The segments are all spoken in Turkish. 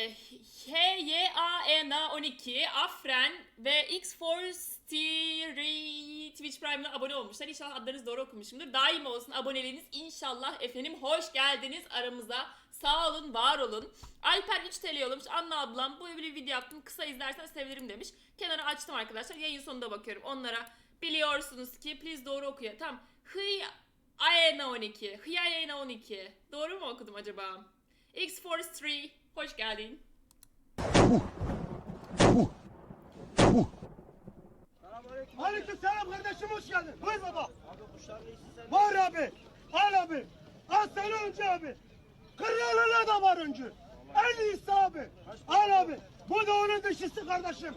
e, HYANA12, Afren ve X4 Stiri Twitch Prime'ına abone olmuşlar. İnşallah adlarınızı doğru okumuşumdur. Daim olsun aboneliğiniz inşallah efendim. Hoş geldiniz aramıza. Sağ olun, var olun. Alper 3 TL yollamış. Anna ablam bu bir video yaptım. Kısa izlersen sevinirim demiş. Kenara açtım arkadaşlar. Yayın sonunda bakıyorum. Onlara biliyorsunuz ki please doğru okuyor. Tamam. Hıy Ayena 12. Hıy Ayena 12. Doğru mu okudum acaba? X Force 3. Hoş geldin. Aleyküm selam kardeşim hoş geldin. Buyur baba. Var abi. Al abi. Al sene önce abi. Kralına da var önce. En iyisi abi. Al abi. Bu da onun dişisi kardeşim.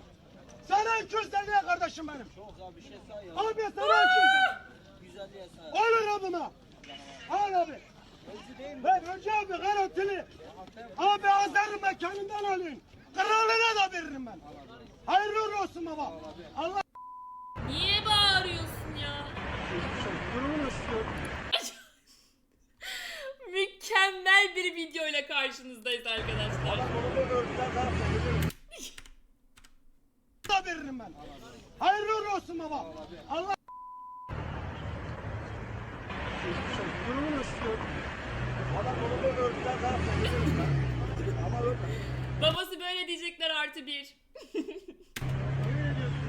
Sana 250'ye kardeşim benim. Çok abi bir şey say ya. Abi sana 250. Güzelliğe say. Olur abime. Al abi. Ben önce abi garantili. Abi Azer'in mekanından alayım. Kralına da veririm ben. Hayırlı olsun baba. Allah Niye bağırıyorsun ya? Mükemmel bir video ile karşınızdayız arkadaşlar. da veririm ben. Hayırlı olsun baba. Allah Babası böyle diyecekler artı bir.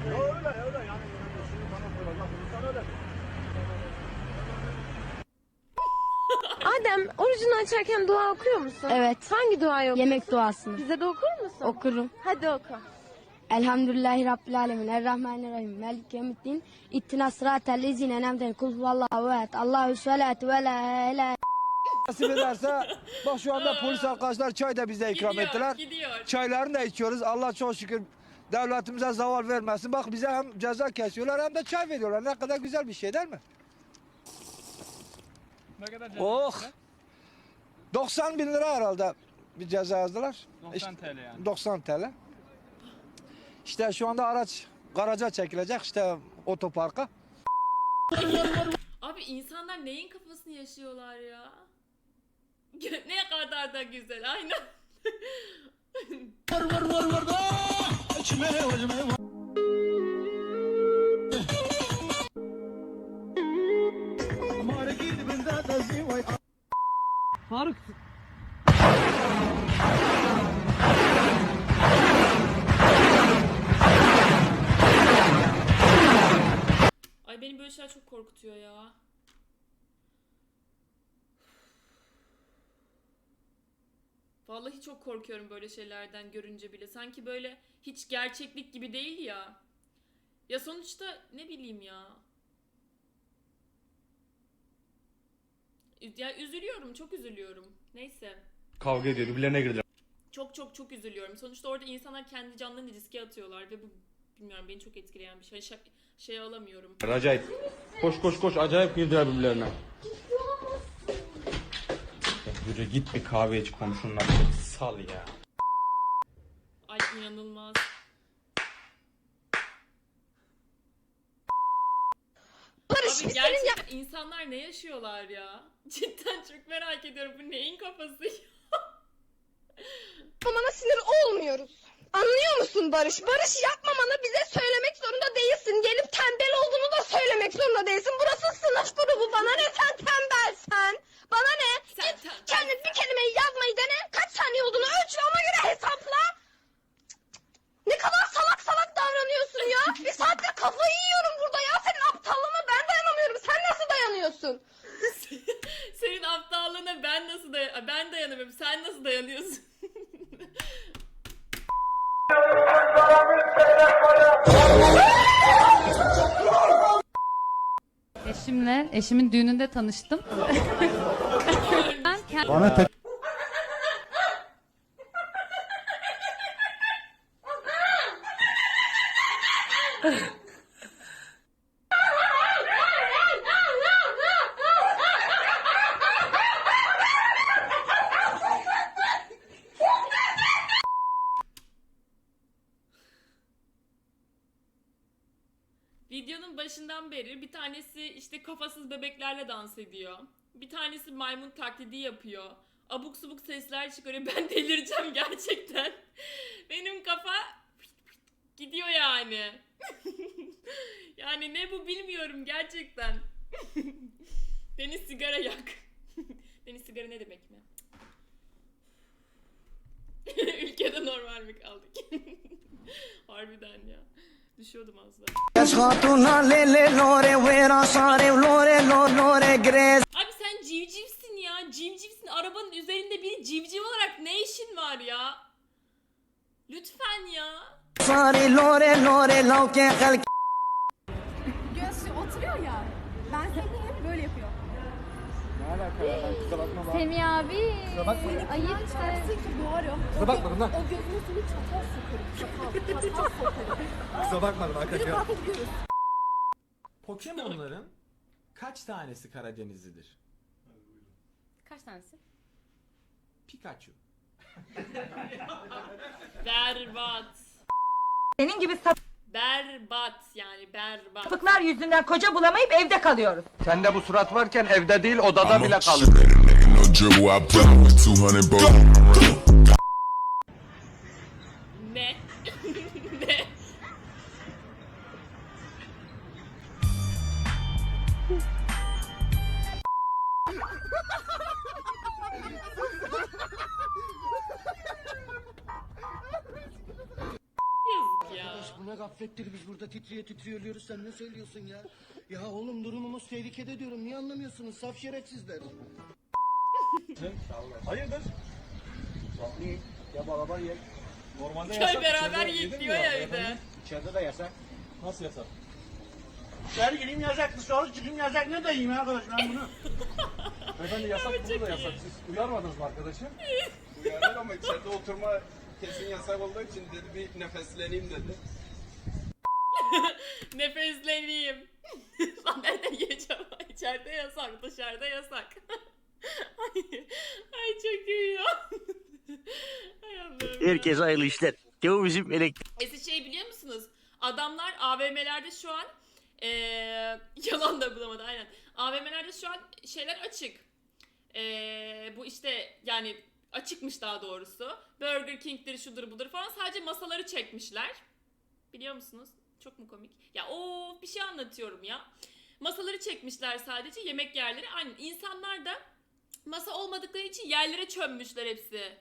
öyle öyle yani. Şimdi bana soracak insan öyle. Adem orucunu açarken dua okuyor musun? Evet. Hangi duayı okuyorsun? Yemek duasını. Bize de okur musun? Okurum. Hadi oku. Elhamdülillahi Rabbil Alemin. Errahmanirrahim. Melik yevmiddin. İttina sıratel lezine nemden. Kul huvallahu ehad. Allahu salatu ve la ilahe. Nasip ederse bak şu anda polis arkadaşlar çay da bize ikram Gidiyor, ettiler. gidiyor. Çaylarını da içiyoruz. Allah çok şükür devletimize zaval vermesin. Bak bize hem ceza kesiyorlar hem de çay veriyorlar. Ne kadar güzel bir şey değil mi? Ne kadar ceza? Oh! 90 bin lira herhalde bir ceza yazdılar. 90 İşte TL yani. 90 TL. İşte şu anda araç garaja çekilecek işte otoparka. Abi insanlar neyin kafasını yaşıyorlar ya? Ne kadar da güzel aynen. Faruk. Ay beni böyle şeyler çok korkutuyor ya. Vallahi çok korkuyorum böyle şeylerden görünce bile. Sanki böyle hiç gerçeklik gibi değil ya. Ya sonuçta ne bileyim ya. Ya üzülüyorum, çok üzülüyorum. Neyse. kavga ediyor. Birbirlerine girdiler. Çok çok çok üzülüyorum. Sonuçta orada insanlar kendi canlarını riske atıyorlar ve bu bilmiyorum beni çok etkileyen bir şey. Şey, şey alamıyorum. Acayip. Koş koş koş acayip girdiler birbirlerine. Yürü git bir kahve iç komşunla. Sal ya. Ay inanılmaz. Barış Abi biz senin ya... gerçekten insanlar ne yaşıyorlar ya? Cidden çok merak ediyorum. Bu neyin kafası ya? yapmamana sinir olmuyoruz. Anlıyor musun Barış? Barış yapmamanı bize söylemek zorunda değilsin. Gelip tembel olduğunu da söylemek zorunda değilsin. Burası sınıf grubu. Bana ne sen tembelsen? Bana ne? Sen Git tembelsen. kendin bir kelimeyi yazmayı dene. Kaç saniye olduğunu ölç ve ona göre hesapla. Ne kadar salak salak davranıyorsun ya. Bir saattir kafayı yiyorum burada ya. Senin aptallığına ben dayanamıyorum. Sen nasıl dayanıyorsun? Senin aptallığına ben nasıl day ben dayanamıyorum. Sen nasıl dayanıyorsun? Eşimle, eşimin düğününde tanıştım. ben kendim Videonun başından beri bir tanesi işte kafasız bebeklerle dans ediyor. Bir tanesi maymun taklidi yapıyor. abuk subuk sesler çıkarıyor. Ben delireceğim gerçekten. Benim kafa gidiyor yani. yani ne bu bilmiyorum gerçekten. Deniz sigara yak. Deniz sigara ne demek mi? Ülkede normal mi kaldık? Harbiden ya. Düşüyordum az daha. Abi sen civcivsin ya. Civcivsin. Arabanın üzerinde bir civciv olarak ne işin var ya? Lütfen ya. Göğsü oturuyor ya. Ben sevdiğim böyle yapıyor. Semih abi. Ayıp Çarpsın ki doğru. Kusura bakmadım lan. O gözünün sonu çatal sokarım. Çatal. Çatal sokarım. Kusura bakmadım arkadaşlar. Pokemon'ların kaç tanesi Karadenizlidir? Kaç tanesi? Pikachu. Berbat. Senin gibi Berbat yani berbat. sapıklar yüzünden koca bulamayıp evde kalıyoruz. Sende bu surat varken evde değil odada bile kalır. Ölüyoruz sen ne söylüyorsun ya? Ya oğlum durumumuz tehlikede diyorum niye anlamıyorsunuz saf şerefsizler. Hayırdır? Ya baba ye. Normalde Köy beraber yiyip diyor ya bir de. İçeride de yasak. Nasıl yasak? İçeri gireyim yasak, dışarı çıkayım yasak. Ne diyeyim arkadaş ben bunu? Beyefendi yasak burada da yasak. Siz uyarmadınız mı arkadaşı? Uyarlar ama içeride oturma kesin yasak olduğu için dedi bir nefesleneyim dedi. Nefesleneyim. Nereden yiyeceğim? İçeride yasak, dışarıda yasak. ay, ay çok iyi ya. ay Allah'ım. ya. hayırlı işler. Bu bizim elektrik. E siz şey biliyor musunuz? Adamlar AVM'lerde şu an eee yalan da bulamadı aynen. AVM'lerde şu an şeyler açık. Eee, bu işte yani açıkmış daha doğrusu. Burger King'dir şudur budur falan sadece masaları çekmişler. Biliyor musunuz? Çok mu komik? Ya o bir şey anlatıyorum ya. Masaları çekmişler sadece yemek yerleri. Aynen insanlar da masa olmadıkları için yerlere çömmüşler hepsi.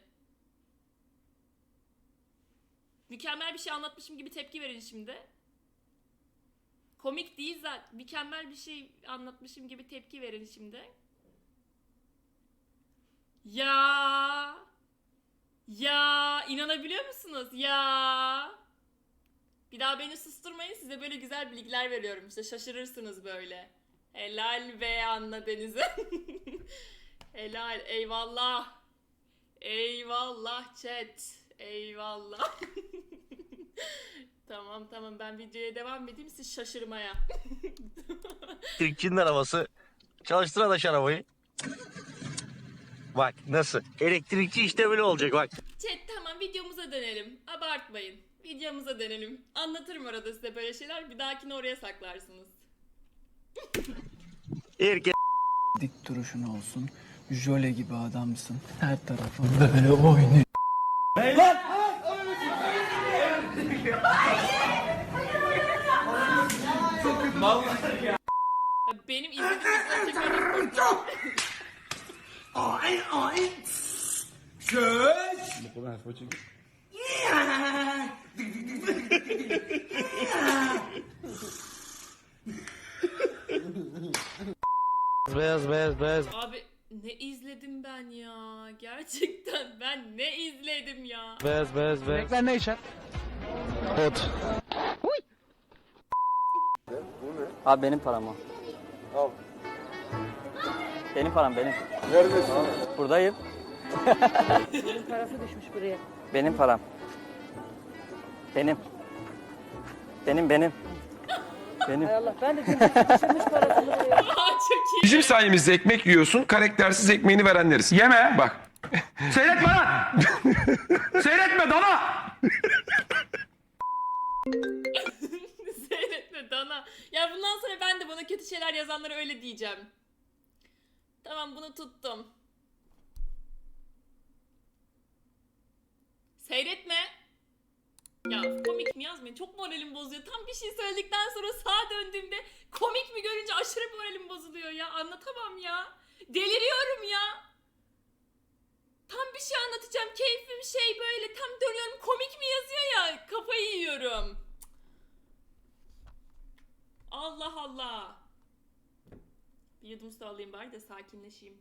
Mükemmel bir şey anlatmışım gibi tepki verin şimdi. Komik değil zaten. Mükemmel bir şey anlatmışım gibi tepki verin şimdi. Ya. Ya inanabiliyor musunuz? Ya. Bir daha beni susturmayın. Size böyle güzel bilgiler veriyorum. İşte şaşırırsınız böyle. Helal be Anna Deniz'e. Helal. Eyvallah. Eyvallah chat. Eyvallah. tamam tamam ben videoya devam edeyim siz şaşırmaya. Elektrikçinin arabası. Çalıştır adaş arabayı. Bak nasıl? Elektrikçi işte böyle olacak bak. Chat tamam videomuza dönelim. Abartmayın. Videomuza dönelim. Anlatırım arada size böyle şeyler. Bir dahakine oraya saklarsınız. Herkes Dik duruşun olsun. Jöle gibi adamsın. Her tarafın böyle oynuyor. Ya Benim izlediğim videoları çekmekten korkuyorum. Beyaz beyaz beyaz. Abi ne izledim ben ya? Gerçekten ben ne izledim ya? Beyaz beyaz beyaz. Renkler ne işer? Ot. Abi benim param o. Al. Benim param benim. Neredesin? Buradayım. Parası düşmüş buraya. Benim param. Benim. Benim benim. Benim. Allah ben de düşürmüş parasını buraya. Aa çok iyi. Bizim sayemizde ekmek yiyorsun, karaktersiz ekmeğini verenleriz. Yeme bak. Seyretme lan! Seyretme dana! Seyretme Dana. Ya bundan sonra ben de bana kötü şeyler yazanlara öyle diyeceğim. Tamam bunu tuttum. Seyretme. Ya komik mi yazmayın. Çok moralim bozuyor. Tam bir şey söyledikten sonra sağa döndüğümde komik mi görünce aşırı moralim bozuluyor ya. Anlatamam ya. Deliriyorum ya. Tam bir şey anlatacağım. Keyfim şey böyle. Tam dönüyorum komik mi yazıyor ya. Kafayı yiyorum. Allah Allah. Bir yudum su alayım bari de sakinleşeyim.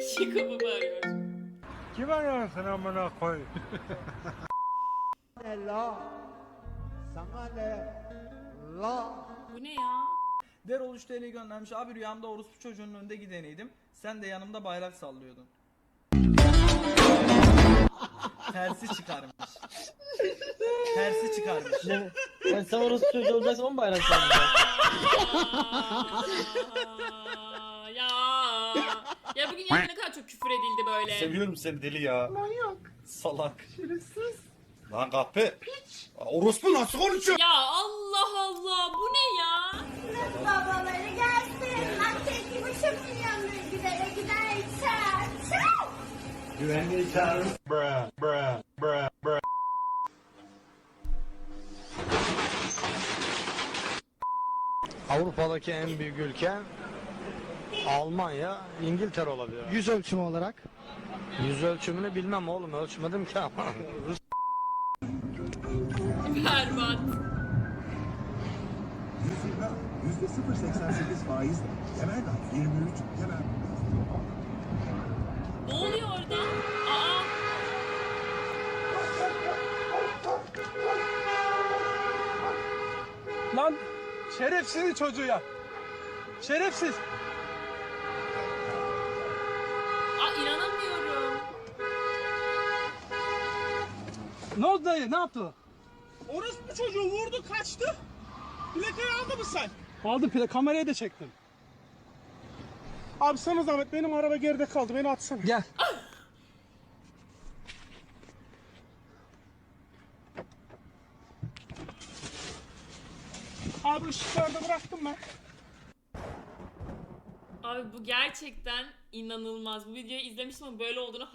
Şıkı mı bağırıyor? Kim arıyorsun amına koy? Bu ne ya? Der oluş TL göndermiş. Abi rüyamda orospu çocuğunun önünde gideneydim. Sen de yanımda bayrak sallıyordun. Tersi çıkarmış. Tersi çıkarmış. Ben sen orası çocuğu olacaksın on bayrak. Aa, ya. Ya bugün yine ne kadar çok küfür edildi böyle. Seviyorum seni deli ya. Manyak. Salak. Şerefsiz. Lan kahpe. Piç. Orospu nasıl konuşuyor? Ya Allah Allah bu ne ya? Babaları gelsin. Hatta iki buçuk milyon gidere gider içer. Güvenliği çağırın. Bra, bra, bra, bra. Avrupa'daki en büyük ülke Almanya, İngiltere olabilir. Yüz ölçümü olarak? Yüz ölçümünü bilmem oğlum ölçmedim ki ama. Berbat. Ne oluyor orada? Aa. Lan şerefsiz çocuğu ya. Şerefsiz. Aa inanamıyorum. Ne oldu dayı? Ne yaptı? Orospu çocuğu vurdu kaçtı. Plakayı aldı mı sen? Aldım plak kamerayı da çektim. Abi sana zahmet benim araba geride kaldı beni atsana. Gel. Işıklarda bıraktım ben. Abi bu gerçekten inanılmaz. Bu videoyu izlemiştim ama böyle olduğunu